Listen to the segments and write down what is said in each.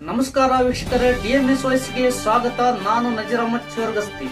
ನಮಸ್ಕಾರ ವೀಕ್ಷಕರ ಡಿಎಂಎಸ್ ವಾಯ್ಸ್ಗೆ ಸ್ವಾಗತ. ನಾನು ನಜೀರ್ ಚೋರ್ಗಸ್ತಿ.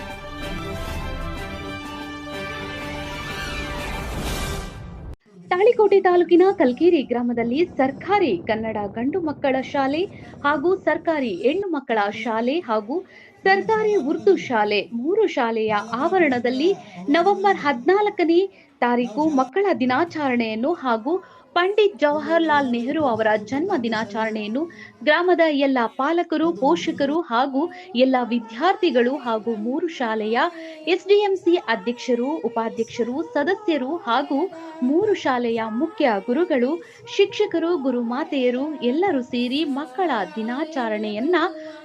ತಾಳಿಕೋಟೆ ತಾಲೂಕಿನ ಕಲ್ಕೇರಿ ಗ್ರಾಮದಲ್ಲಿ ಸರ್ಕಾರಿ ಕನ್ನಡ ಗಂಡು ಮಕ್ಕಳ ಶಾಲೆ ಹಾಗೂ ಸರ್ಕಾರಿ ಹೆಣ್ಣು ಮಕ್ಕಳ ಶಾಲೆ ಹಾಗೂ ಸರ್ಕಾರಿ ಉರ್ದು ಶಾಲೆ ಮೂರು ಶಾಲೆಯ ಆವರಣದಲ್ಲಿ ನವೆಂಬರ್ ಹದಿನಾಲ್ಕನೇ ತಾರೀಕು ಮಕ್ಕಳ ದಿನಾಚರಣೆಯನ್ನು ಹಾಗೂ ಪಂಡಿತ್ ಜವಾಹರ್ಲಾಲ್ ನೆಹರು ಅವರ ಜನ್ಮ ದಿನಾಚರಣೆಯನ್ನು ಗ್ರಾಮದ ಎಲ್ಲ ಪಾಲಕರು, ಪೋಷಕರು ಹಾಗೂ ಎಲ್ಲ ವಿದ್ಯಾರ್ಥಿಗಳು ಹಾಗೂ ಮೂರು ಶಾಲೆಯ ಎಸ್ಡಿಎಂಸಿ ಅಧ್ಯಕ್ಷರು, ಉಪಾಧ್ಯಕ್ಷರು, ಸದಸ್ಯರು ಹಾಗೂ ಮೂರು ಶಾಲೆಯ ಮುಖ್ಯ ಗುರುಗಳು, ಶಿಕ್ಷಕರು, ಗುರುಮಾತೆಯರು ಎಲ್ಲರೂ ಸೇರಿ ಮಕ್ಕಳ ದಿನಾಚರಣೆಯನ್ನ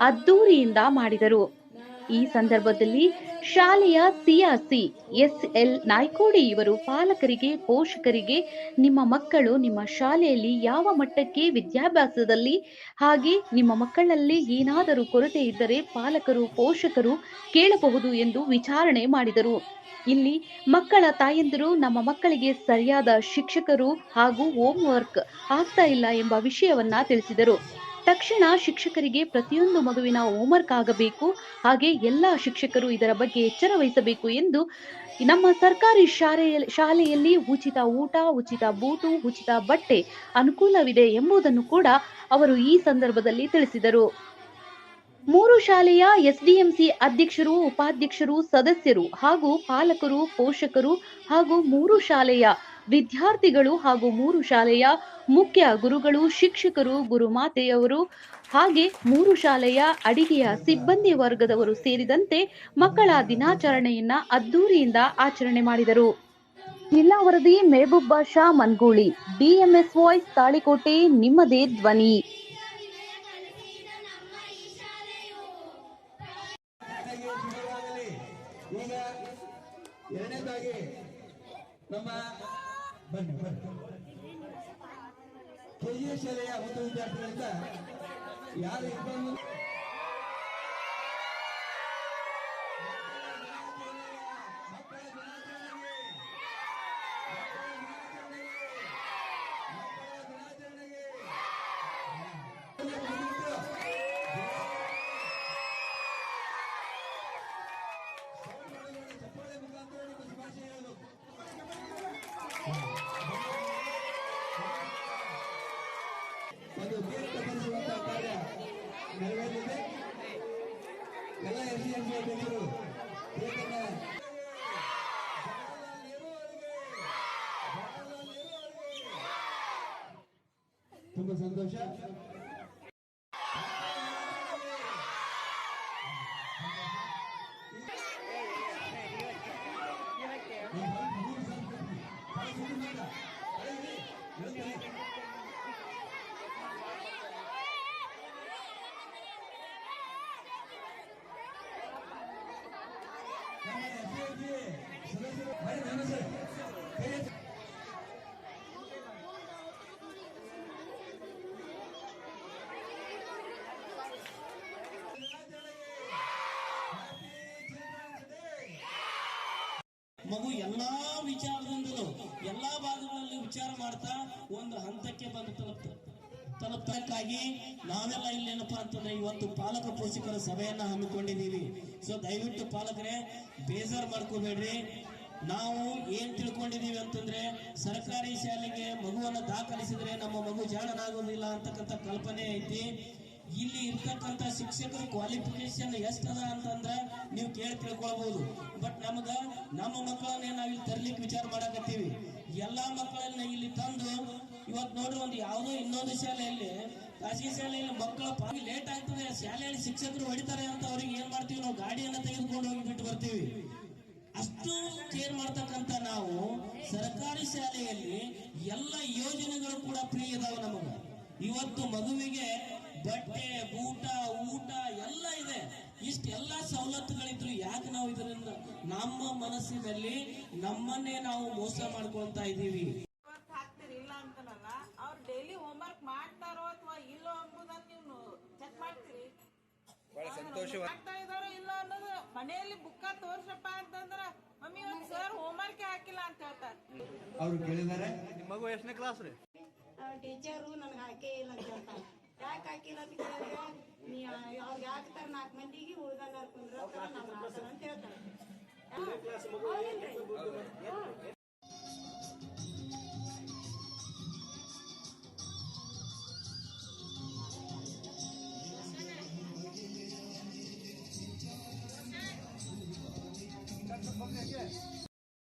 ಅದ್ದೂರಿಯಿಂದ ಮಾಡಿದರು. ಈ ಸಂದರ್ಭದಲ್ಲಿ ಶಾಲೆಯ ಸಿಆರ್ಸಿ ಎಸ್ ಎಲ್ ನಾಯ್ಕೋಡಿ ಇವರು ಪಾಲಕರಿಗೆ, ಪೋಷಕರಿಗೆ, ನಿಮ್ಮ ಮಕ್ಕಳು ನಿಮ್ಮ ಶಾಲೆಯಲ್ಲಿ ಯಾವ ಮಟ್ಟಕ್ಕೆ ವಿದ್ಯಾಭ್ಯಾಸದಲ್ಲಿ ಹಾಗೆ ನಿಮ್ಮ ಮಕ್ಕಳಲ್ಲಿ ಏನಾದರೂ ಕೊರತೆ ಇದ್ದರೆ ಪಾಲಕರು, ಪೋಷಕರು ಕೇಳಬಹುದು ಎಂದು ವಿಚಾರಣೆ ಮಾಡಿದರು. ಇಲ್ಲಿ ಮಕ್ಕಳ ತಾಯಂದಿರು, ನಮ್ಮ ಮಕ್ಕಳಿಗೆ ಸರಿಯಾದ ಶಿಕ್ಷಕರು ಹಾಗೂ ಹೋಮ್ ವರ್ಕ್ ಆಗ್ತಾ ಇಲ್ಲ ಎಂಬ ವಿಷಯವನ್ನ ತಿಳಿಸಿದರು. ತಕ್ಷಣ ಶಿಕ್ಷಕರಿಗೆ ಪ್ರತಿಯೊಂದು ಮಗುವಿನ ಹೋಮ್ವರ್ಕ್ ಆಗಬೇಕು. ಹಾಗೆ ಎಲ್ಲ ಶಿಕ್ಷಕರು ಇದರ ಬಗ್ಗೆ ಎಚ್ಚರ ವಹಿಸಬೇಕು ಎಂದು ನಮ್ಮ ಸರ್ಕಾರಿ ಶಾಲೆಯಲ್ಲಿ ಶಾಲೆಯಲ್ಲಿ ಉಚಿತ ಊಟ, ಉಚಿತ ಬೂಟು, ಉಚಿತ ಬಟ್ಟೆ ಅನುಕೂಲವಿದೆ ಎಂಬುದನ್ನು ಕೂಡ ಅವರು ಈ ಸಂದರ್ಭದಲ್ಲಿ ತಿಳಿಸಿದರು. ಮೂರು ಶಾಲೆಯ ಎಸ್ಡಿಎಂಸಿ ಅಧ್ಯಕ್ಷರು, ಉಪಾಧ್ಯಕ್ಷರು, ಸದಸ್ಯರು ಹಾಗೂ ಪಾಲಕರು, ಪೋಷಕರು ಹಾಗೂ ಮೂರು ಶಾಲೆಯ ವಿದ್ಯಾರ್ಥಿಗಳು ಹಾಗೂ ಮೂರು ಶಾಲೆಯ ಮುಖ್ಯ ಗುರುಗಳು, ಶಿಕ್ಷಕರು ಗುರುಮಾತೆಯವರು ಹಾಗೆ ಮೂರು ಶಾಲೆಯ ಅಡಿಗೆಯ ಸಿಬ್ಬಂದಿ ವರ್ಗದವರು ಸೇರಿದಂತೆ ಮಕ್ಕಳ ದಿನಾಚರಣೆಯನ್ನ ಅದ್ದೂರಿಯಿಂದ ಆಚರಣೆ ಮಾಡಿದರು. ಜಿಲ್ಲಾ ವರದಿ, ಮೆಹಬೂಬ್ ಬಾಷಾ ಮನ್ಗೂಳಿ, ಡಿಎಂಎಸ್ ವಾಯ್ಸ್, ತಾಳಿಕೋಟೆ, ನಿಮ್ಮದೇ ಧ್ವನಿ. ನಮ್ಮ ಬನ್ನಿ ಬನ್ನಿ. ಕೆಜಿಎಸ್ ಶಾಲೆಯ ಒಂದು ವಿದ್ಯಾರ್ಥಿಗಳಿಂದ ಯಾರು ಇಬ್ಬರು ಒಂದು ಕೇಕ್ ತರಿಸುವಂತಹ ಕಾರ್ಯ ನೆರವೇರಿದೆ ಎಲ್ಲ ಎಸ್ ಡಿ ಎಂ ಸಿ ಅಧ್ಯಕ್ಷರು ಕೇಕನ್ನ ತುಂಬಾ ಸಂತೋಷ ಮಗು ಎಲ್ಲಾ ವಿಚಾರದಿಂದಲೂ, ಎಲ್ಲಾ ಭಾಗಗಳಲ್ಲಿ ವಿಚಾರ ಮಾಡ್ತಾ ಒಂದು ಹಂತಕ್ಕೆ ಬಂದು ತಲುಪ್ತ. ತಲುಪ್ತಕ್ಕಾಗಿ ನಾವೆಲ್ಲ ಇಲ್ಲೇನಪ್ಪ ಅಂತಂದ್ರೆ ಇವತ್ತು ಪಾಲಕ ಪೋಷಕರ ಸಭೆಯನ್ನ ಹಮ್ಮಿಕೊಂಡಿದ್ದೀವಿ. ಸೊ ದಯವಿಟ್ಟು ಪಾಲಕರೇ, ಬೇಜಾರ್ ಮಾಡ್ಕೋಬೇಡ್ರಿ. ನಾವು ಏನ್ ತಿಳ್ಕೊಂಡಿದೀವಿ ಅಂತಂದ್ರೆ, ಸರ್ಕಾರಿ ಶಾಲೆಗೆ ಮಗುವನ್ನ ದಾಖಲಿಸಿದ್ರೆ ನಮ್ಮ ಮಗು ಜಾಣನಾಗೋದಿಲ್ಲ ಅಂತಕ್ಕಂಥ ಕಲ್ಪನೆ ಐತಿ. ಇಲ್ಲಿ ಇರ್ತಕ್ಕಂಥ ಶಿಕ್ಷಕರ ಕ್ವಾಲಿಫಿಕೇಶನ್ ಎಷ್ಟದ ಅಂತಂದ್ರೆ ನೀವು ಕೇಳಿ ತಿಳ್ಕೊಳ್ಬಹುದು ಬಟ್ ನಮಗ ನಮ್ಮ ಮಕ್ಕಳನ್ನೇ ನಾವಿಲ್ಲಿ ತರ್ಲಿಕ್ಕೆ ವಿಚಾರ ಮಾಡಕತ್ತೀವಿ. ಎಲ್ಲಾ ಮಕ್ಕಳನ್ನ ಇಲ್ಲಿ ತಂದು ಇವತ್ ನೋಡ್ರಿ ಒಂದು ಯಾವುದೋ ಇನ್ನೊಂದು ಶಾಲೆಯಲ್ಲಿ, ಖಾಸಗಿ ಶಾಲೆಯಲ್ಲಿ ಮಕ್ಕಳ ಪಾಗಿ ಲೇಟ್ ಆಗ್ತದೆ, ಶಾಲೆಯಲ್ಲಿ ಶಿಕ್ಷಕರು ಹೊಡಿತಾರೆ ಅಂತ ಅವ್ರಿಗೆ ಏನ್ ಮಾಡ್ತೀವಿ ನಾವು ಗಾಡಿಯನ್ನ ತೆಗೆದುಕೊಂಡು ಹೋಗಿ ಬಿಟ್ಟು ಬರ್ತೀವಿ. ಅಷ್ಟು ಕೇರ್ ಮಾಡ್ತಕ್ಕಂತ ನಾವು ಸರ್ಕಾರಿ ಶಾಲೆಯಲ್ಲಿ ಎಲ್ಲ ಯೋಜನೆಗಳು ಕೂಡ ಫ್ರೀ ಇದಾವೆ ನಮಗ. ಇವತ್ತು ಮಗುವಿಗೆ ಬಟ್ಟೆ ಊಟ ಊಟ ಎಲ್ಲ ಇದೆ. ಇಷ್ಟೆಲ್ಲ ಸವಲತ್ತುಗಳಿದ್ರು ಯಾಕೆ ನಾವು ಇದರಿಂದ ನಮ್ಮ ಮನಸ್ಸಿನಲ್ಲಿ ನಮ್ಮನ್ನೇ ನಾವು ಮೋಸ ಮಾಡ್ಕೊಳ್ತಾ ಹಾಕ್ತೀರಿ ಇಲ್ಲ ಅಂತನಲ್ಲ ಅವ್ರು ಡೈಲಿ ಹೋಮ್ವರ್ಕ್ ಮಾಡ್ತಾರೋ ಅಥವಾ ಇಲ್ಲೋ ಅನ್ನೋದನ್ನ ನೀವು ಚೆಕ್ ಮಾಡ್ತೀರಿ. ಮಾಡ್ತಾ ಇದಾರೋ ಇಲ್ಲ ಅನ್ನೋದು ಮನೆಯಲ್ಲಿ ಬುಕ್ಕ ತೋರ್ಸಪ್ಪ ಅಂತಂದ್ರ ಮಮ್ಮಿ ಒಂದ್ ಸರ್ ಹೋಮ್ವರ್ಕ್ ಹಾಕಿಲ್ಲ ಅಂತ ಹೇಳ್ತಾರೆ. ಅವರು ರೀ? ಟೀಚರು ನನಗೆ ಹಾಕೇ ಇಲ್ಲ ಅಂತ ಹೇಳ್ತಾರೆ. ಯಾಕೆ ಹಾಕಿಲ್ಲ ಅಂತ ಕೇಳಿದ್ರೆ ಅವ್ರಿಗೆ ಹಾಕ್ತಾರ ನಾಲ್ಕು ಮಂದಿಗೆ ಉಳ್ದವ್ರು ಕುಂದ್ರ ಅಂತ ಹೇಳ್ತಾರೆ?